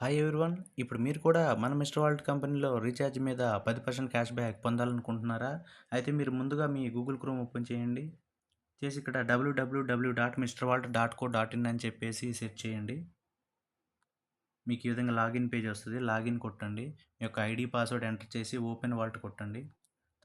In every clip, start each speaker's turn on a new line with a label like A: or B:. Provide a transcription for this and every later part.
A: Hi everyone ఇప్పుడు మీరు కూడా మన మిస్టర్ వాల్ట్ కంపెనీలో రీఛార్జ్ మీద పది పర్సెంట్ క్యాష్ బ్యాక్ పొందాలనుకుంటున్నారా? అయితే మీరు ముందుగా మీ గూగుల్ క్రోమ్ ఓపెన్ చేయండి. చేసి ఇక్కడ డబ్ల్యూడబ్ల్యూడబ్ల్యూ dot Mister Vault dot co dot in అని చెప్పేసి సెర్చ్ చేయండి. మీకు ఈ విధంగా లాగిన్ పేజ్ వస్తుంది. లాగిన్ కొట్టండి. మీ యొక్క ఐడి పాస్వర్డ్ ఎంటర్ చేసి ఓపెన్ వాల్ట్ కొట్టండి.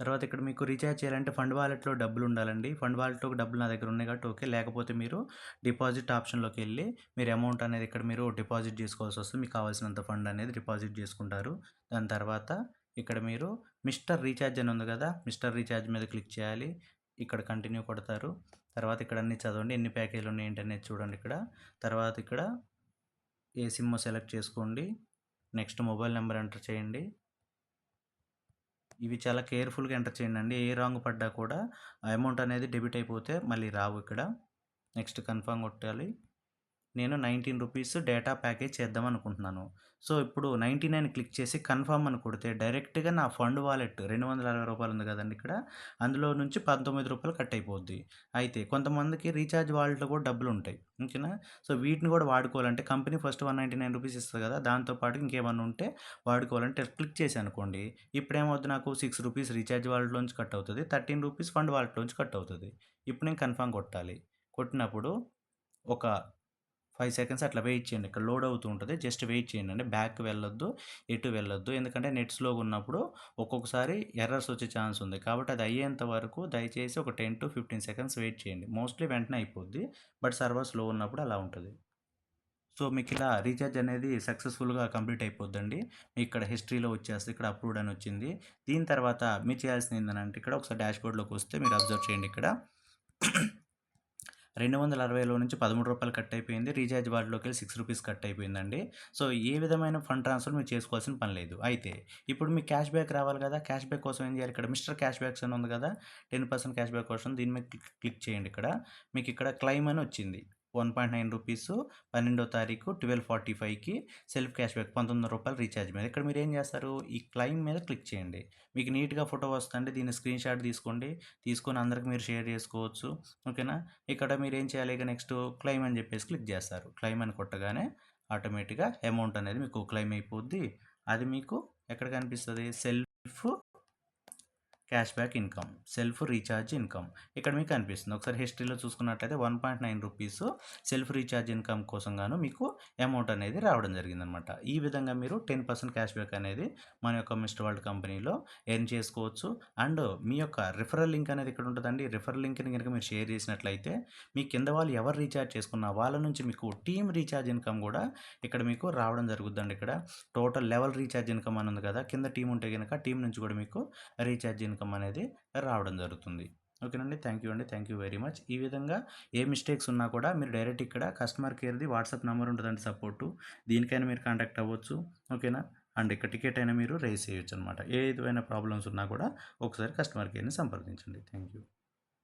A: తర్వాత ఇక్కడ మీకు రీఛార్జ్ చేయాలంటే ఫండ్ వాలెట్లో డబ్బులు ఉండాలండి. ఫండ్ వాలెట్లో డబ్బులు నా దగ్గర ఉన్నాయి కాబట్టి ఓకే. లేకపోతే మీరు డిపాజిట్ ఆప్షన్లోకి వెళ్ళి మీరు అమౌంట్ అనేది ఇక్కడ మీరు డిపాజిట్ చేసుకోవాల్సి వస్తుంది. మీకు కావాల్సినంత ఫండ్ అనేది డిపాజిట్ చేసుకుంటారు. దాని తర్వాత ఇక్కడ మీరు మిస్టర్ రీఛార్జ్ అని ఉంది కదా మిస్టర్ రీఛార్జ్ మీద క్లిక్ చేయాలి. ఇక్కడ కంటిన్యూ కొడతారు. తర్వాత ఇక్కడ అన్ని చదవండి. ఎన్ని ప్యాకేజీలు ఉన్నాయి ఏంటనేది చూడండి ఇక్కడ. తర్వాత ఇక్కడ ఏ సిమ్ సెలెక్ట్ చేసుకోండి. నెక్స్ట్ మొబైల్ నెంబర్ ఎంటర్ చేయండి. ఇవి చాలా కేర్ఫుల్గా ఎంటర్ చేయండి ఏ రాంగ్ పడ్డా కూడా అమౌంట్ అనేది డెబిట్ అయిపోతే మళ్ళీ రావు ఇక్కడ. నెక్స్ట్ కన్ఫామ్ కొట్టాలి. నేను నైన్టీన్ రూపీస్ డేటా ప్యాకేజ్ చేద్దాం అనుకుంటున్నాను. సో ఇప్పుడు నైంటీ నైన్ క్లిక్ చేసి కన్ఫర్మ్ అని కొడితే డైరెక్ట్గా నా ఫండ్ వాలెట్ రెండు వందల అరవై రూపాయలు ఉంది కదండి ఇక్కడ అందులో నుంచి పంతొమ్మిది రూపాయలు కట్ అయిపోద్ది. అయితే కొంతమందికి రీఛార్జ్ వాలెట్లో కూడా డబ్బులు ఉంటాయి. ఓకేనా? సో వీటిని కూడా వాడుకోవాలంటే company first one ninety nine rupees ఇస్తుంది కదా దాంతోపాటు ఇంకేమన్నా ఉంటే వాడుకోవాలంటే క్లిక్ చేసి అనుకోండి. ఇప్పుడేమవుతుంది నాకు? సిక్స్ రూపీస్ రీఛార్జ్ వాలెట్లోంచి కట్ అవుతుంది థర్టీన్ రూపీస్ ఫండ్ వాలెట్లోంచి కట్ అవుతుంది. ఇప్పుడు నేను కన్ఫర్మ్ కొట్టాలి. కొట్టినప్పుడు ఒక ఫైవ్ సెకండ్స్ అట్లా వెయిట్ చేయండి. ఇక్కడ లోడ్ అవుతూ ఉంటుంది. జస్ట్ వెయిట్ చేయండి. అంటే బ్యాక్ వెళ్ళొద్దు ఎటు వెళ్ళొద్దు. ఎందుకంటే నెట్ స్లోగా ఉన్నప్పుడు ఒక్కొక్కసారి ఎర్రర్స్ వచ్చే ఛాన్స్ ఉంది. కాబట్టి అది అయ్యేంత వరకు దయచేసి ఒక ten to fifteen seconds wait చేయండి. మోస్ట్లీ వెంటనే అయిపోద్ది. బట్ సర్వర్ స్లో ఉన్నప్పుడు అలా ఉంటుంది. సో మీకు ఇలా రీఛార్జ్ అనేది సక్సెస్ఫుల్గా కంప్లీట్ అయిపోద్దండి. మీకు ఇక్కడ హిస్టరీలో వచ్చేస్తే ఇక్కడ అప్రూవ్డ్ అని వచ్చింది. దీని తర్వాత మీరు చేయాల్సింది ఏంటంటే ఇక్కడ ఒకసారి డాష్ బోర్డ్లోకి వస్తే మీరు అబ్జర్వ్ చేయండి ఇక్కడ. రెండు వందల అరవైలో నుంచి పదమూడు రూపాయలు కట్ అయిపోయింది. రీఛార్జ్ వాటిలోకి వెళ్ళి సిక్స్ రూపీస్ కట్ అయిపోయిందండి. సో ఏ విధమైన ఫండ్ ట్రాన్స్ఫర్ మీరు చేసుకోవాల్సిన పని లేదు. అయితే ఇప్పుడు మీకు క్యాష్ బ్యాక్ రావాలి కదా క్యాష్ బ్యాక్ కోసం ఏం చేయాలి ఇక్కడ? మిస్టర్ క్యాష్ బ్యాక్స్ అని ఉంది కదా టెన్ పర్సెంట్ క్యాష్ బ్యాక్ కోసం దీని మీద క్లిక్ చేయండి ఇక్కడ. మీకు ఇక్కడ క్లైమ్ అని వచ్చింది. వన్ పాయింట్ నైన్ రూపీస్ పన్నెండో తారీఖు ట్వెల్వ్ ఫార్టీ ఫైవ్కి సెల్ఫ్ క్యాష్ బ్యాక్ పంతొమ్మిది రూపాయలు రీఛార్జ్ మీద. ఇక్కడ మీరు ఏం చేస్తారు? ఈ క్లైమ్ మీద క్లిక్ చేయండి. మీకు నీట్గా ఫోటో వస్తుంటే దీన్ని స్క్రీన్ షాట్ తీసుకోండి. తీసుకొని అందరికి మీరు షేర్ చేసుకోవచ్చు. ఓకేనా? ఇక్కడ మీరు ఏం చేయాలి? ఇక నెక్స్ట్ క్లైమ్ అని చెప్పేసి క్లిక్ చేస్తారు. క్లైమ్ అని కొట్టగానే ఆటోమేటిక్గా అమౌంట్ అనేది మీకు క్లైమ్ అయిపోద్ది. అది మీకు ఎక్కడ కనిపిస్తుంది? Self cash back income self recharge income. ఇక్కడ మీకు అనిపిస్తుంది. ఒకసారి హిస్టరీలో చూసుకున్నట్లయితే one point nine rupees self recharge income కోసం గాను మీకు అమౌంట్ అనేది రావడం జరిగిందనమాట. ఈ విధంగా మీరు టెన్ పర్సెంట్ క్యాష్ బ్యాక్ అనేది మన యొక్క మిస్టర్ వరల్డ్ కంపెనీలో ఎర్న్ చేసుకోవచ్చు. అండ్ మీ యొక్క రిఫరల్ లింక్ అనేది ఇక్కడ ఉంటుందండి? రిఫరల్ లింక్ని కనుక మీరు షేర్ చేసినట్లయితే మీ కింద వాళ్ళు ఎవరు రీఛార్జ్ చేసుకున్న వాళ్ళ నుంచి మీకు టీమ్ రీఛార్జ్ ఇన్కమ్ కూడా ఇక్కడ మీకు రావడం జరుగుతుందండి ఇక్కడ. టోటల్ లెవెల్ రీఛార్జ్ ఇన్కమ్ అని ఉంది కదా కింద టీం ఉంటే కనుక టీం నుంచి కూడా మీకు రీఛార్జ్ ఇన్కమ్ ఇన్కమ్ అనేది రావడం జరుగుతుంది. ఓకేనండి థ్యాంక్ యూ అండి. Thank you very much. ఈ విధంగా ఏ మిస్టేక్స్ ఉన్నా కూడా మీరు డైరెక్ట్ ఇక్కడ కస్టమర్ కేర్ది వాట్సాప్ నెంబర్ ఉంటుందండి సపోర్టు. దీనికైనా మీరు కాంటాక్ట్ అవ్వచ్చు. ఓకేనా? అండ్ ఇక్కడ టికెట్ అయినా మీరు రేస్ చేయొచ్చు అనమాట ఏ విధమైన ప్రాబ్లమ్స్ ఉన్నా కూడా ఒకసారి కస్టమర్ కేర్ని సంప్రదించండి. Thank you